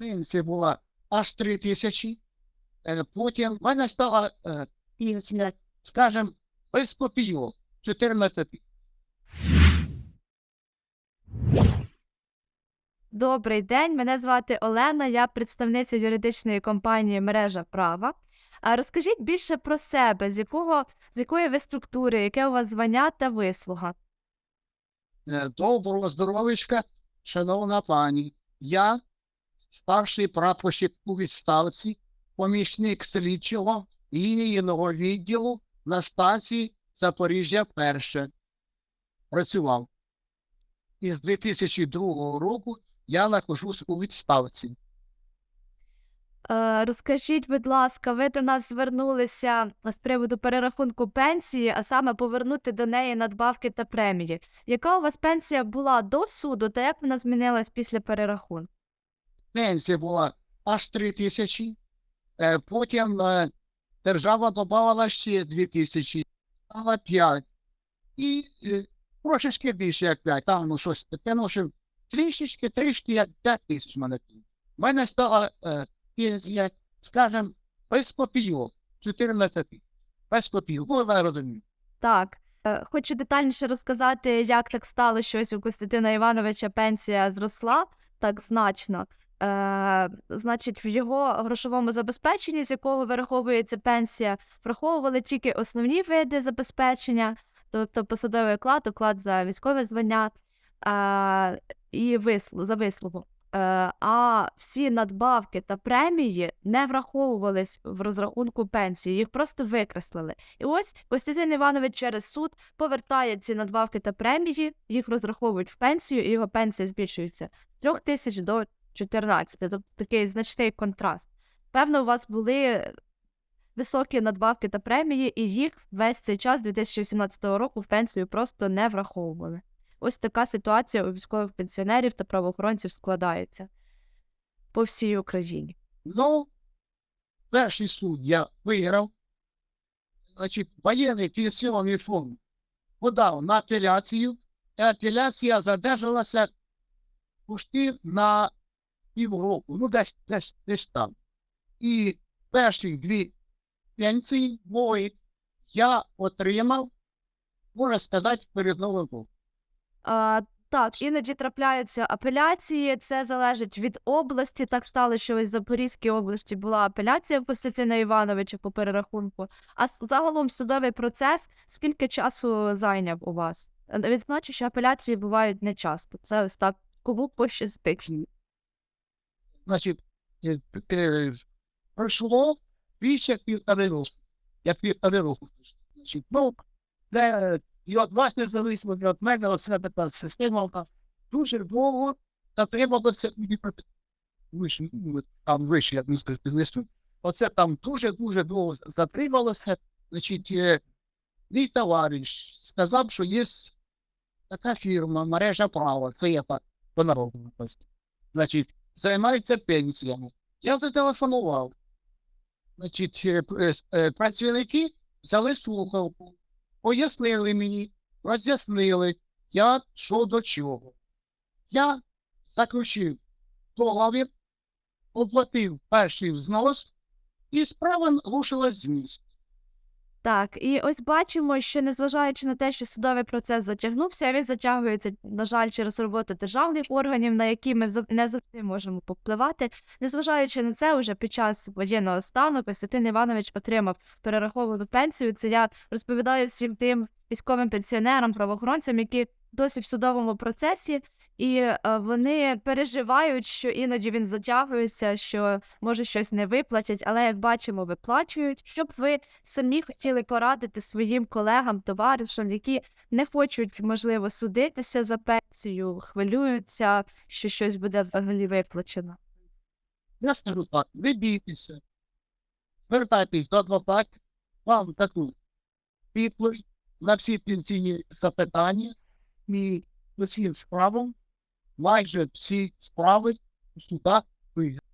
пенсія була аж 3 тисячі. Е, Потім в мене стала е, пенсія, скажімо, без копійок 14 тисяч. Добрий день, мене звати Олена, я представниця юридичної компанії Мережа права. А розкажіть більше про себе, з якого з якої ви структури, яке у вас звання та вислуга? Е, Доброго здоров'ячка, шановна пані. Я старший прапорщик у відставці, помічник слідчого лінійного відділу на станції Запоріжжя перше. Працював. І з 2002 року я нахожусь у відставці. Е, розкажіть, будь ласка, ви до нас звернулися з приводу перерахунку пенсії, а саме повернути до неї надбавки та премії. Яка у вас пенсія була до суду та як вона змінилась після перерахунку? Пенсія була аж 3 тисячі. Е, Потім е, держава додавала ще 2 тисячі, стало 5. І е, трошечки більше, як 5. Там ну щось таке, ну трішечки, трішки, як 5 тисяч мене. В мене стала пенсія, скажімо, без копійок, 14 тисяч. Без копійок, ну, ви розумієте. Так. Хочу детальніше розказати, як так стало, що у Костянтина Івановича пенсія зросла так значно. Е, значить, в його грошовому забезпеченні, з якого вираховується пенсія, враховували тільки основні види забезпечення, тобто посадовий оклад, оклад за військове звання е, і вислу, за вислугу. Е, а всі надбавки та премії не враховувались в розрахунку пенсії, їх просто викреслили. І ось Костянтин Іванович через суд повертає ці надбавки та премії, їх розраховують в пенсію, і його пенсія збільшується з 3 тисяч до 14. Тобто такий значний контраст. Певно, у вас були високі надбавки та премії, і їх весь цей час 2018 року в пенсію просто не враховували. Ось така ситуація у військових пенсіонерів та правоохоронців складається по всій Україні. Ну, перший суд я виграв. Значить, воєнний пенсіонний фонд подав на апеляцію, і апеляція задержалася почти на півроку, ну десь, десь, десь там. І перші дві пенсії мої я отримав, можна сказати, перед Новим роком. А, так, іноді трапляються апеляції. Це залежить від області. Так стало, що ось в Запорізькій області була апеляція Костянтина Івановича по перерахунку. А загалом судовий процес скільки часу зайняв у вас? Е, Відзначу, що апеляції бувають не часто. Це ось так кому пощастить. Значить, е, е, пройшло більше півтори року. Я півтори року. Значить, ну, де, і от вас незалежно від мене, оце така система дуже довго затрималося мені. Вище, ну, там вище, листу. Оце там дуже-дуже довго затрималося. Значить, е, мій товариш сказав, що є така фірма, мережа права, це я так по народу. Значить, займаються пенсіями. Я зателефонував. Значить, е, е, е, працівники взяли слухавку, пояснили мені, роз'яснили, як, що до чого. Я заключив договір, оплатив перший взнос, і справа рушилась з місця. Так, і ось бачимо, що незважаючи на те, що судовий процес затягнувся, він затягується, на жаль, через роботу державних органів, на які ми не завжди можемо попливати. Незважаючи на це, уже під час воєнного стану Костянтин Іванович отримав перераховану пенсію. Це я розповідаю всім тим військовим пенсіонерам, правоохоронцям, які досі в судовому процесі, і е, вони переживають, що іноді він затягується, що може щось не виплатять, але як бачимо, виплачують. Щоб ви самі хотіли порадити своїм колегам, товаришам, які не хочуть, можливо, судитися за пенсію, хвилюються, що щось буде взагалі виплачено. Я скажу так, не бійтеся. Звертайтесь до адвокатів, вам таку відповідь на всі пенсійні запитання і усім справам, майже всі справи в судах виграють.